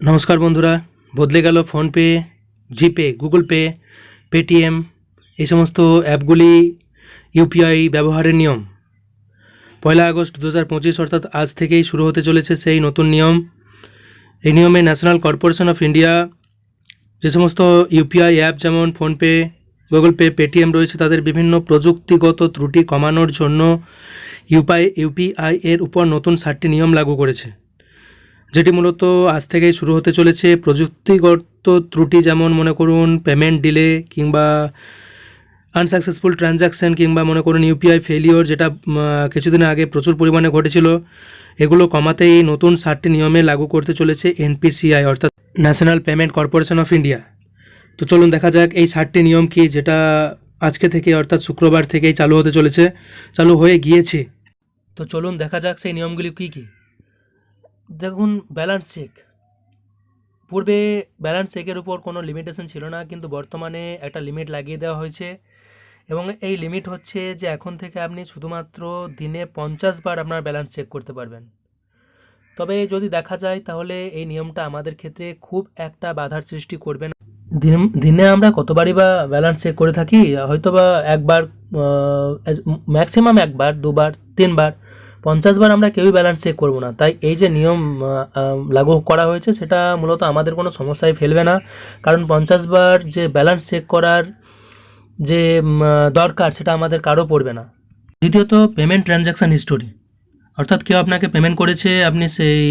নমস্কার বন্ধুরা, বদলে গেল PhonePe, GPay, Google Pay, Paytm, এই সমস্ত অ্যাপগুলি ইউপিআই ব্যবহারের নিয়ম। পয়লা আগস্ট দু হাজার পঁচিশ, অর্থাৎ আজ থেকেই শুরু হতে চলেছে সেই নতুন নিয়ম। এই নিয়মে ন্যাশনাল কর্পোরেশন অফ ইন্ডিয়া যে সমস্ত ইউপিআই অ্যাপ যেমন ফোনপে, গুগল পে, পেটিএম রয়েছে, তাদের বিভিন্ন প্রযুক্তিগত ত্রুটি কমানোর জন্য ইউপিআই ইউপিআই এর উপর নতুন সাতটি নিয়ম লাগু করেছে। যেটি মূলত আজ থেকেই শুরু হতে চলেছে। প্রযুক্তিগত ত্রুটি যেমন মনে করুন পেমেন্ট ডিলে কিংবা আনসাকসেসফুল ট্রানজ্যাকশন কিংবা মনে করুন ইউপিআই ফেলিওর যেটা কিছুদিন আগে প্রচুর পরিমাণে ঘটেছিল, এগুলো কমাতেই নতুন ষাটটি নিয়মে লাগু করতে চলেছে এনপিসিআই অর্থাৎ national payment corporation of India তো চলুন দেখা যাক এই ষাটটি নিয়ম কি যেটা আজকে থেকে অর্থাৎ শুক্রবার থেকেই চালু হতে চলেছে, চালু হয়ে গিয়েছে। তো চলুন দেখা যাক সেই নিয়মগুলি কী কী। দেখুন ব্যালেন্স চেক পূর্বে ব্যালেন্স চেকের উপর কোনো লিমিটেশন ছিল না, কিন্তু বর্তমানে একটা লিমিট লাগিয়ে দেওয়া হয়েছে। এবং এই লিমিট হচ্ছে যে এখন থেকে আপনি শুধুমাত্র দিনে পঞ্চাশ বার আপনার ব্যালেন্স চেক করতে পারবেন। তবে যদি দেখা যায়, তাহলে এই নিয়মটা আমাদের ক্ষেত্রে খুব একটা বাধার সৃষ্টি করবে না। দিনে আমরা কতবারই বা ব্যালেন্স চেক করে থাকি হয়তো বা একবার ম্যাক্সিমাম একবার, দুবার, তিনবার পঞ্চাশ বার আমরা কেউই ব্যালেন্স চেক করব না। তাই এই যে নিয়ম লাগু করা হয়েছে, সেটা মূলত আমাদের কোনো সমস্যায় ফেলবে না। কারণ পঞ্চাশ বার যে ব্যালেন্স চেক করার যে দরকার, সেটা আমাদের কারও পড়বে না। দ্বিতীয়ত পেমেন্ট ট্রানজ্যাকশান হিস্টোরি অর্থাৎ কেউ আপনাকে পেমেন্ট করেছে, আপনি সেই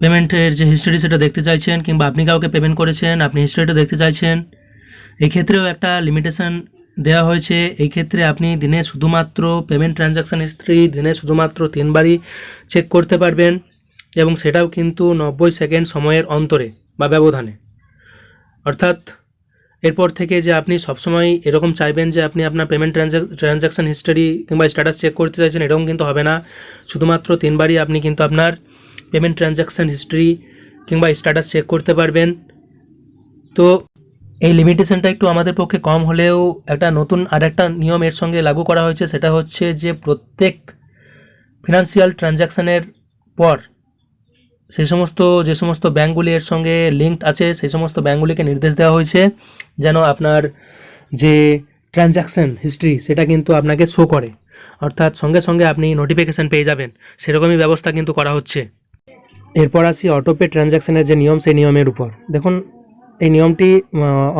পেমেন্টের যে হিস্টোরি সেটা দেখতে চাইছেন, কিংবা আপনি কাউকে পেমেন্ট করেছেন, আপনি হিস্টোরিটা দেখতে চাইছেন এই ক্ষেত্রেও একটা লিমিটেশন দেওয়া হয়েছে। এই ক্ষেত্রে আপনি দিনে শুধুমাত্র পেমেন্ট ট্রানজ্যাকশান হিস্ট্রি দিনে শুধুমাত্র তিনবারই চেক করতে পারবেন এবং সেটাও কিন্তু নব্বই সেকেন্ড সময়ের অন্তরে বা ব্যবধানে। অর্থাৎ এরপর থেকে যে আপনি সবসময় এরকম চাইবেন যে আপনি আপনার পেমেন্ট ট্রানজ্যাকশান হিস্টোরি কিংবা স্ট্যাটাস চেক করতে চাইছেন, এরকম কিন্তু হবে না। শুধুমাত্র তিনবারই আপনি কিন্তু আপনার পেমেন্ট ট্রানজ্যাকশান হিস্ট্রি কিংবা স্ট্যাটাস চেক করতে পারবেন। তো এই লিমিটেশনটা একটু আমাদের পক্ষে কম হলেও একটা নতুন আর একটা নিয়ম এর সঙ্গে লাগু করা হয়েছে, সেটা হচ্ছে যে প্রত্যেক ফিনান্সিয়াল ট্রানজ্যাকশানের পর সেই সমস্ত, যে সমস্ত ব্যাঙ্কগুলি এর সঙ্গে লিঙ্কড আছে সেই সমস্ত ব্যাঙ্কগুলিকে নির্দেশ দেওয়া হয়েছে যেন আপনার যে ট্রানজ্যাকশান হিস্ট্রি সেটা কিন্তু আপনাকে শো করে। অর্থাৎ সঙ্গে সঙ্গে আপনি নোটিফিকেশান পেয়ে যাবেন। সেরকমই ব্যবস্থা কিন্তু করা হচ্ছে। এরপর আসি অটোপে ট্রানজ্যাকশানের যে নিয়ম, সেই নিয়মের উপর। দেখুন এই নিয়মটি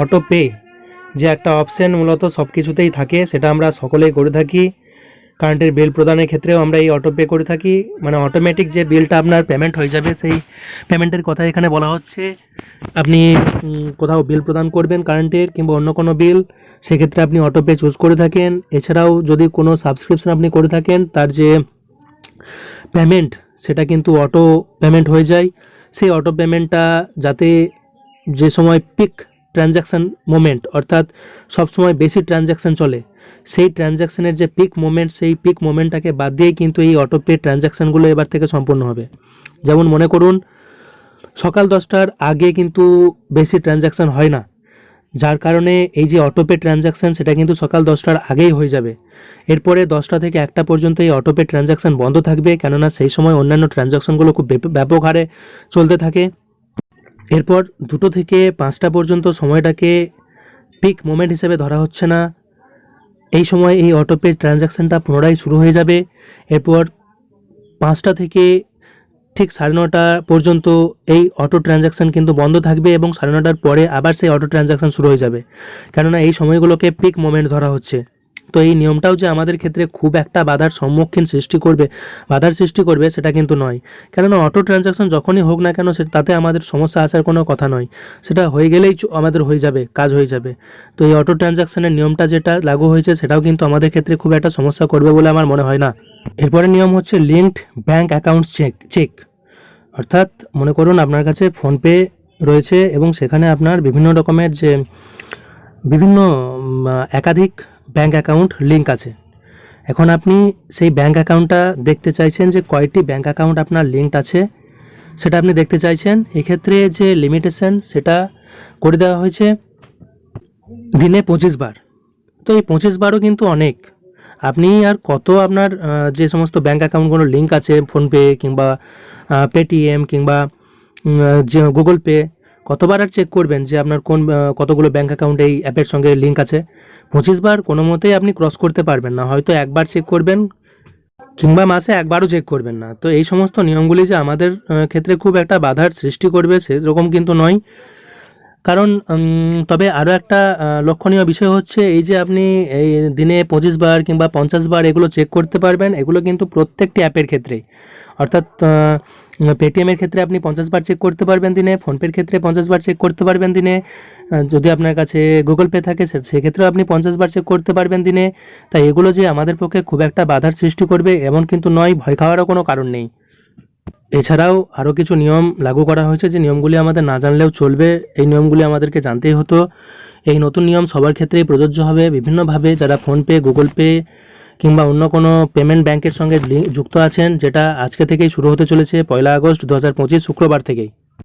অটোপে যে একটা অপশান মূলত সব কিছুতেই থাকে, সেটা আমরা সকলেই করে থাকি। কারেন্টের বিল প্রদানের ক্ষেত্রেও আমরা এই অটোপে করে থাকি। মানে অটোমেটিক যে বিলটা আপনার পেমেন্ট হয়ে যাবে, সেই পেমেন্টের কথা এখানে বলা হচ্ছে। আপনি কোথাও বিল প্রদান করবেন কারেন্টের কিংবা অন্য কোনো বিল সেক্ষেত্রে আপনি অটোপে চুজ করে থাকেন। এছাড়াও যদি কোনো সাবস্ক্রিপশন আপনি করে থাকেন, তার যে পেমেন্ট সেটা কিন্তু অটো পেমেন্ট হয়ে যায়। সেই অটো পেমেন্টটা যাতে যে সময় পিক ট্রানজ্যাকশান মোমেন্ট অর্থাৎ সব সময় বেশি ট্রানজ্যাকশান চলে, সেই ট্রানজ্যাকশানের যে পিক মোমেন্ট সেই পিক মোমেন্টটাকে বাদ দিয়েই কিন্তু এই অটো পে ট্রানজ্যাকশানগুলো এবার থেকে সম্পূর্ণ হবে। যেমন মনে করুন, সকাল দশটার আগে কিন্তু বেশি ট্রানজ্যাকশান হয় না, যার কারণে এই যে অটোপে ট্রানজ্যাকশান সেটা কিন্তু সকাল দশটার আগেই হয়ে যাবে। এরপরে দশটা থেকে একটা পর্যন্ত এই অটোপে ট্রানজ্যাকশান বন্ধ থাকবে, কেননা সেই সময় অন্যান্য ট্রানজ্যাকশানগুলো খুব ব্যাপ- ব্যাপক হারে চলতে থাকে। এরপর দুটো থেকে পাঁচটা পর্যন্ত সময়টাকে পিক মোমেন্ট হিসেবে ধরা হচ্ছে না। এই সময় এই অটোপে ট্রানজ্যাকশানটা পুনরায় শুরু হয়ে যাবে। এরপর পাঁচটা থেকে ঠিক সাড়ে নটা পর্যন্ত এই অটো ট্রানজ্যাকশান কিন্তু বন্ধ থাকবে এবং সাড়ে নটার পরে আবার সেই অটো ট্রানজ্যাকশান শুরু হয়ে যাবে। কেননা এই সময়গুলোকে পিক মোমেন্ট ধরা হচ্ছে। তো এই নিয়মটাও যে আমাদের ক্ষেত্রে খুব একটা বাধার সম্মুখীন সৃষ্টি করবে, বাধার সৃষ্টি করবে সেটা কিন্তু নয়। কেননা অটো ট্রানজাকশন যখনই হোক না কেন তাতে আমাদের সমস্যা আসার কোনো কথা নয়। সেটা হয়ে গেলেই আমাদের হয়ে যাবে, কাজ হয়ে যাবে। তো এই অটো ট্রানজ্যাকশনের নিয়মটা যেটা লাগু হয়েছে সেটাও কিন্তু আমাদের ক্ষেত্রে খুব একটা সমস্যা করবে বলে আমার মনে হয় না। এরপরে নিয়ম হচ্ছে linked bank account check check অর্থাৎ মনে করুন আপনার কাছে ফোনপে রয়েছে এবং সেখানে আপনার বিভিন্ন রকমের যে, বিভিন্ন একাধিক ব্যাংক অ্যাকাউন্ট লিঙ্ক আছে। এখন আপনি সেই ব্যাঙ্ক অ্যাকাউন্টটা দেখতে চাইছেন যে কয়টি ব্যাঙ্ক অ্যাকাউন্ট আপনার লিঙ্কড আছে, সেটা আপনি দেখতে চাইছেন। এক্ষেত্রে যে লিমিটেশন সেটা করে দেওয়া হয়েছে দিনে পঁচিশ বার। তো এই পঁচিশ বারও কিন্তু অনেক। আপনি আর কত আপনার যে সমস্ত ব্যাঙ্ক অ্যাকাউন্টগুলো লিঙ্ক আছে, ফোনপে কিংবা পেটিএম কিংবা যে গুগল পে কতবার আর চেক করবেন যে আপনার কোন কতগুলো ব্যাঙ্ক অ্যাকাউন্ট এই অ্যাপের সঙ্গে লিঙ্ক আছে? পঁচিশ বার কোনো মতেই আপনি ক্রস করতে পারবেন না। হয়তো একবার চেক করবেন কিংবা মাসে একবারও চেক করবেন না। তো এই সমস্ত নিয়মগুলি যে আমাদের ক্ষেত্রে খুব একটা বাধার সৃষ্টি করবে সেরকম কিন্তু নয়। কারণ তবে আরও একটা লক্ষণীয় বিষয় হচ্ছে এই যে আপনি এই দিনে পঁচিশ বার কিংবা পঞ্চাশ বার এগুলো চেক করতে পারবেন। এগুলো কিন্তু প্রত্যেকটি অ্যাপের ক্ষেত্রেই। অর্থাৎ পেটিএমের ক্ষেত্রে আপনি পঞ্চাশ বার চেক করতে পারবেন দিনে ফোনপের ক্ষেত্রে পঞ্চাশ বার চেক করতে পারবেন দিনে। যদি আপনার কাছে গুগল পে থাকে সেক্ষেত্রেও আপনি পঞ্চাশ বার চেক করতে পারবেন দিনে। তাই এগুলো যে আমাদের পক্ষে খুব একটা বাধার সৃষ্টি করবে, এমন কিন্তু নয়, ভয় খাওয়ারও কোনো কারণ নেই। এছাড়াও আরও কিছু নিয়ম লাগু করা হয়েছে যে নিয়মগুলি আমাদের না জানলেও চলবে। এই নিয়মগুলি আমাদেরকে জানতেই হতো। এই নতুন নিয়ম সবার ক্ষেত্রেই প্রযোজ্য হবে। বিভিন্নভাবে যারা ফোনপে গুগল পে কিংবা অন্য কোনো পেমেন্ট ব্যাংকের সঙ্গে যুক্ত আছেন, যেটা আজকে থেকেই শুরু হতে চলেছে পয়লা আগস্ট দু হাজার পঁচিশ শুক্রবার থেকেই।